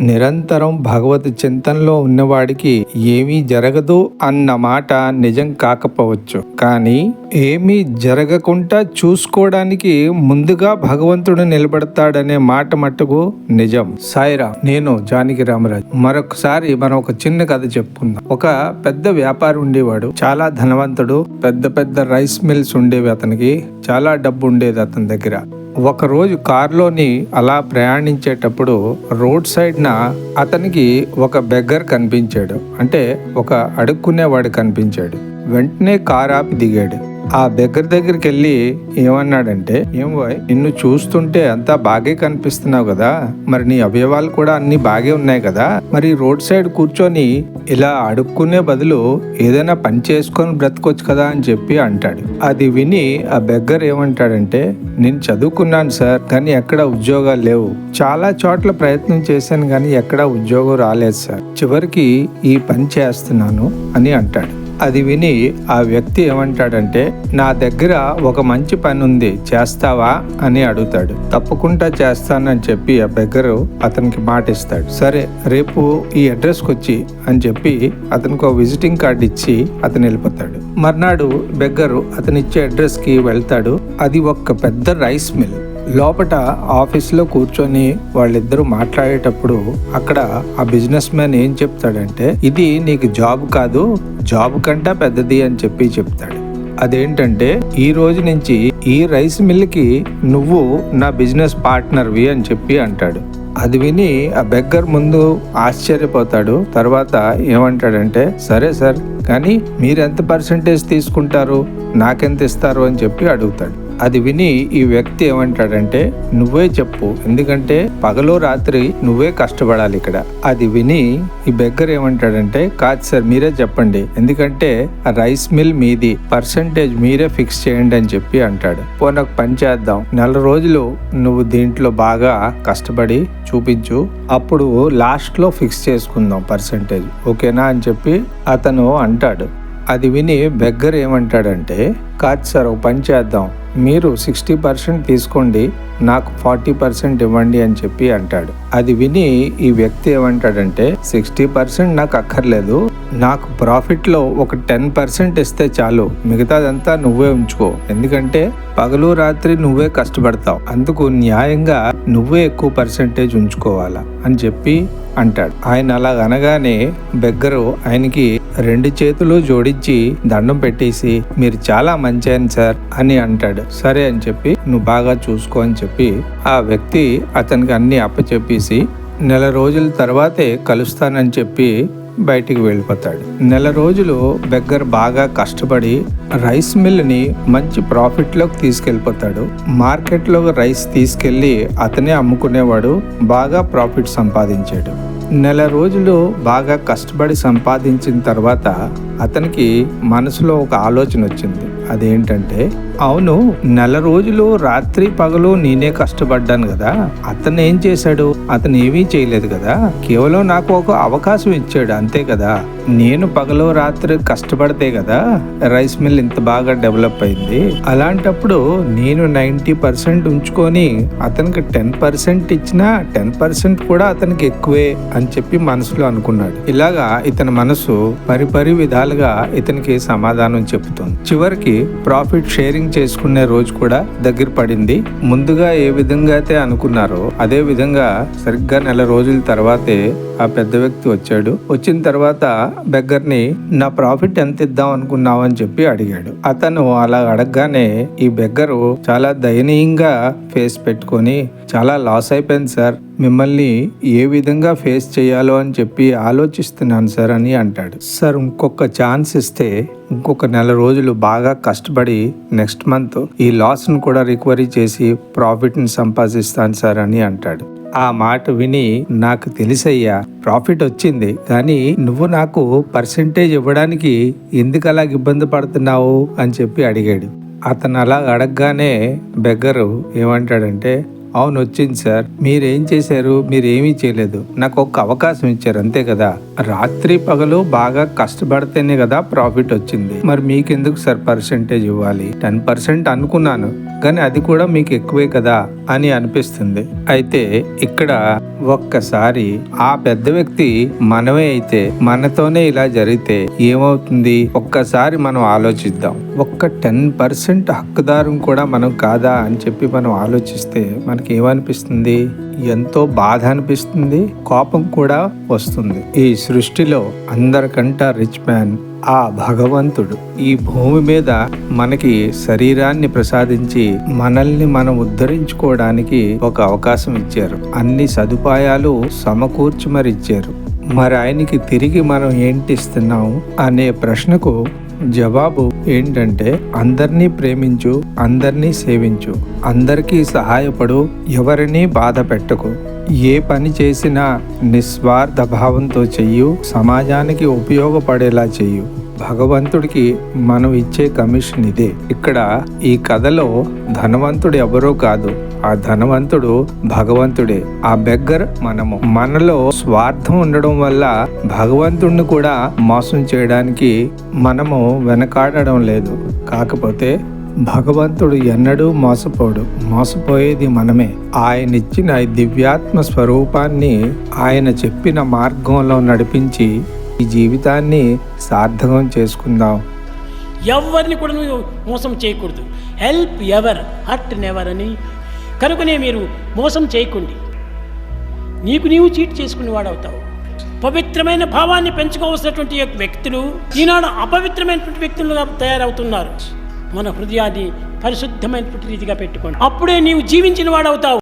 నిరంతరం భగవత్ చింతనలో ఉన్నవాడికి ఏమీ జరగదు అన్న మాట నిజం కాకపోవచ్చు. కానీ ఏమీ జరగకుండా చూసుకోవడానికి ముందుగా భగవంతుడు నిలబడతాడనే మాట మట్టుకు నిజం. సాయిరా నేను జానకి రామరాజ్. మరొకసారి మనం ఒక చిన్న కథ చెప్పుకుందాం. ఒక పెద్ద వ్యాపారి ఉండేవాడు. చాలా ధనవంతుడు. పెద్ద పెద్ద రైస్ మిల్స్ ఉండేవి అతనికి. చాలా డబ్బు ఉండేది అతని దగ్గర. ఒకరోజు కారులోని అలా ప్రయాణించేటప్పుడు రోడ్ సైడ్న అతనికి ఒక బెగ్గర్ కనిపించాడు. అంటే ఒక అడుక్కునేవాడు కనిపించాడు. వెంటనే కారు ఆపి దిగాడు. ఆ బెగ్గర్ దగ్గరికి వెళ్ళి ఏమన్నాడంటే ఏం నిన్ను చూస్తుంటే అంతా బాగే కనిపిస్తున్నావు కదా. మరి నీ అవయవాలు కూడా అన్ని బాగే ఉన్నాయి కదా. మరి రోడ్ సైడ్ కూర్చొని ఇలా అడుక్కునే బదులు ఏదైనా పని చేసుకొని బ్రతకొచ్చు కదా అని చెప్పి అంటాడు. అది విని ఆ బెగ్గర్ ఏమంటాడంటే నేను చదువుకున్నాను సార్ కానీ ఎక్కడ ఉద్యోగాలు లేవు. చాలా చోట్ల ప్రయత్నం చేశాను కానీ ఎక్కడ ఉద్యోగం రాలేదు సార్. చివరికి ఈ పని చేస్తున్నాను అని అంటాడు. అది విని ఆ వ్యక్తి ఏమంటాడంటే నా దగ్గర ఒక మంచి పని ఉంది చేస్తావా? అని అడుగుతాడు. తప్పకుండా చేస్తానని చెప్పి ఆ బెగ్గరు అతనికి మాట ఇస్తాడు సరే రేపు ఈ అడ్రస్కి వచ్చి అని చెప్పి అతనికి ఒక విజిటింగ్ కార్డు ఇచ్చి అతను వెళ్ళిపోతాడు. మర్నాడు బెగ్గరు అతనిచ్చే అడ్రస్కి వెళ్తాడు. అది ఒక పెద్ద రైస్ మిల్. లోపట ఆఫీస్లో కూర్చొని వాళ్ళిద్దరూ మాట్లాడేటప్పుడు అక్కడ ఆ బిజినెస్ మ్యాన్ ఏం చెప్తాడంటే ఇది నీకు జాబ్ కాదు జాబ్ కంటే పెద్దది అని చెప్పి చెప్తాడు. అదేంటంటే ఈ రోజు నుంచి ఈ రైస్ మిల్కి నువ్వు నా బిజినెస్ పార్ట్నర్వి అని చెప్పి అంటాడు. అది విని ఆ బెగ్గర్ ముందు ఆశ్చర్యపోతాడు. తర్వాత ఏమంటాడంటే సరే సార్ కానీ మీరు ఎంత పర్సంటేజ్ తీసుకుంటారు? నాకెంత ఇస్తారు? అని చెప్పి అడుగుతాడు. అది విని ఈ వ్యక్తి ఏమంటాడంటే నువ్వే చెప్పు. ఎందుకంటే పగలు రాత్రి నువ్వే కష్టపడాలి ఇక్కడ. అది విని ఈ బెగ్గర్ ఏమంటాడంటే కాదు సార్ మీరే చెప్పండి. ఎందుకంటే రైస్ మిల్ మీది పర్సంటేజ్ మీరే ఫిక్స్ చేయండి అని చెప్పి అంటాడు. పో నాకు పని చేద్దాం. నెల రోజులు నువ్వు దీంట్లో బాగా కష్టపడి చూపించు. అప్పుడు లాస్ట్లో ఫిక్స్ చేసుకుందాం పర్సంటేజ్. ఓకేనా? అని చెప్పి అతను అంటాడు. అది విని బెగ్గర్ ఏమంటాడంటే కాదు సార్ ఒక పని చేద్దాం. మీరు సిక్స్టీ పర్సెంట్ తీసుకోండి నాకు ఫార్టీ పర్సెంట్ ఇవ్వండి అని చెప్పి అంటాడు. అది విని ఈ వ్యక్తి ఏమంటాడంటే సిక్స్టీ పర్సెంట్ నాకు అక్కర్లేదు. నాకు ప్రాఫిట్లో ఒక టెన్ పర్సెంట్ ఇస్తే చాలు. మిగతాదంతా నువ్వే ఉంచుకో. ఎందుకంటే పగలు రాత్రి నువ్వే కష్టపడతావు. అందుకు న్యాయంగా నువ్వే ఎక్కువ పర్సెంటేజ్ ఉంచుకోవాలా అని చెప్పి అంటాడు. ఆయన అలాగనగానే బెగ్గరు ఆయనకి రెండు చేతులు జోడించి దండం పెట్టేసి మీరు చాలా మంచి అని సార్ అని అంటాడు. సరే అని చెప్పి నువ్వు బాగా చూసుకో అని చెప్పి ఆ వ్యక్తి అతనికి అన్ని అప్పచెప్పేసి నెల రోజుల తర్వాతే కలుస్తానని చెప్పి బయటికి వెళ్ళిపోతాడు. నెల రోజులు బెగ్గర్ బాగా కష్టపడి రైస్ మిల్ని మంచి ప్రాఫిట్లోకి తీసుకెళ్ళిపోతాడు. మార్కెట్లో రైస్ తీసుకెళ్ళి అతనే అమ్ముకునేవాడు బాగా ప్రాఫిట్ సంపాదించాడు. నెల రోజులు బాగా కష్టపడి సంపాదించిన తర్వాత అతనికి మనసులో ఒక ఆలోచన వచ్చింది. అదేంటంటే అవును నెల రోజులు రాత్రి పగలు నేనే కష్టపడ్డాను కదా. అతను ఏం చేశాడు? అతను ఏమీ చేయలేదు కదా. కేవలం నాకు ఒక అవకాశం ఇచ్చాడు అంతే కదా. నేను పగలు రాత్రి కష్టపడితే కదా రైస్ మిల్ ఇంత బాగా డెవలప్ అయింది. అలాంటప్పుడు నేను నైంటీ పర్సెంట్ ఉంచుకొని అతనికి టెన్ పర్సెంట్ ఇచ్చినా టెన్ పర్సెంట్ కూడా అతనికి ఎక్కువే అని చెప్పి మనసులో అనుకున్నాడు. ఇలాగా ఇతని మనసు పరిపరి విధాలుగా ఇతనికి సమాధానం చెబుతుంది. చివరికి ప్రాఫిట్ షేరింగ్ చేసుకునే రోజు కూడా దగ్గర పడింది. ముందుగా ఏ విధంగా అయితే అనుకున్నారో అదే విధంగా సరిగ్గా నెల రోజుల తర్వాతే ఆ పెద్ద వ్యక్తి వచ్చాడు. వచ్చిన తర్వాత బెగ్గర్ని నా ప్రాఫిట్ ఎంత ఇద్దాం అనుకున్నావు? అని చెప్పి అడిగాడు. అతను అలా అడగగానే ఈ బెగ్గరు చాలా దయనీయంగా ఫేస్ పెట్టుకొని చాలా లాస్ అయిపోయింది సార్. మిమ్మల్ని ఏ విధంగా ఫేస్ చేయాలో అని చెప్పి ఆలోచిస్తున్నాను సార్ అని అంటాడు. సార్ ఇంకొక ఛాన్స్ ఇస్తే ఇంకొక నెల రోజులు బాగా కష్టపడి నెక్స్ట్ మంత్ ఈ లాస్ను కూడా రికవరీ చేసి ప్రాఫిట్ని సంపాదిస్తాను సార్ అని అంటాడు. ఆ మాట విని నాకు తెలిసయ్యా ప్రాఫిట్ వచ్చింది కానీ నువ్వు నాకు పర్సంటేజ్ ఇవ్వడానికి ఎందుకు అలాగ ఇబ్బంది పడుతున్నావు అని చెప్పి అడిగాడు. అతను అలా అడగగానే బెగ్గరు ఏమంటాడంటే అవును వచ్చింది సార్. మీరేం చేశారు? మీరేమీ చేయలేదు. నాకు ఒక అవకాశం ఇచ్చారు అంతే కదా? రాత్రి పగలు బాగా కష్టపడితేనే కదా ప్రాఫిట్ వచ్చింది. మరి మీకెందుకు సార్ పర్సెంటేజ్ ఇవ్వాలి? టెన్ పర్సెంట్ అనుకున్నాను కానీ అది కూడా మీకు ఎక్కువే కదా అని అనిపిస్తుంది. అయితే ఇక్కడ ఒక్కసారి ఆ పెద్ద వ్యక్తి మనమే అయితే మనతోనే ఇలా జరిగితే ఏమవుతుంది? ఒక్కసారి మనం ఆలోచిద్దాం. ఒక్క టెన్ పర్సెంట్ హక్కుదారం కూడా మనం కాదా అని చెప్పి మనం ఆలోచిస్తే మనకి ఏమనిపిస్తుంది ఎంతో బాధ అనిపిస్తుంది కోపం కూడా వస్తుంది. ఈ సృష్టిలో అందరికంట రిచ్ మ్యాన్ ఆ భగవంతుడు. ఈ భూమి మీద మనకి శరీరాన్ని ప్రసాదించి మనల్ని మనం ఉద్ధరించుకోవడానికి ఒక అవకాశం ఇచ్చారు. అన్ని సదుపాయాలు సమకూర్చి మరి ఇచ్చారు మరి ఆయనకి తిరిగి మనం ఏంటి ఇస్తున్నాం అనే ప్రశ్నకు జవాబు ఏంటంటే అందరినీ ప్రేమించు అందరినీ సేవించు. అందరికీ సహాయపడు ఎవరినీ బాధ పెట్టకు. ఏ పని చేసినా నిస్వార్థ భావంతో చెయ్యు సమాజానికి ఉపయోగపడేలా చెయ్యు. భగవంతుడికి మనం ఇచ్చే కమిషన్ ఇదే. ఇక్కడ ఈ కథలో ధనవంతుడు ఎవరో కాదు ఆ ధనవంతుడు భగవంతుడే. ఆ బెగ్గర్ మనము. మనలో స్వార్థం ఉండడం వల్ల భగవంతుడిని కూడా మోసం చేయడానికి మనము వెనకాడడం లేదు. కాకపోతే భగవంతుడు ఎన్నడూ మోసపోడు. మోసపోయేది మనమే. ఆయన ఇచ్చిన దివ్యాత్మ స్వరూపాన్ని ఆయన చెప్పిన మార్గంలో నడిపించి ఈ జీవితాన్ని సార్థకం చేసుకుందాం. ఎవరిని కూడా నువ్వు మోసం చేయకూడదు. హెల్ప్ ఎవర్ హర్ట్ నెవర్ అని కనుకనే మీరు మోసం చేయకండి. నీకు నీవు చీట్ చేసుకుని వాడవుతావు. పవిత్రమైన భావాన్ని పెంచుకోవాల్సినటువంటి వ్యక్తులు ఈనాడు అపవిత్రమైనటువంటి వ్యక్తులుగా తయారవుతున్నారు. మన హృదయాన్ని పరిశుద్ధమైనటువంటి రీతిగా పెట్టుకోండి. అప్పుడే నీవు జీవించిన వాడవుతావు.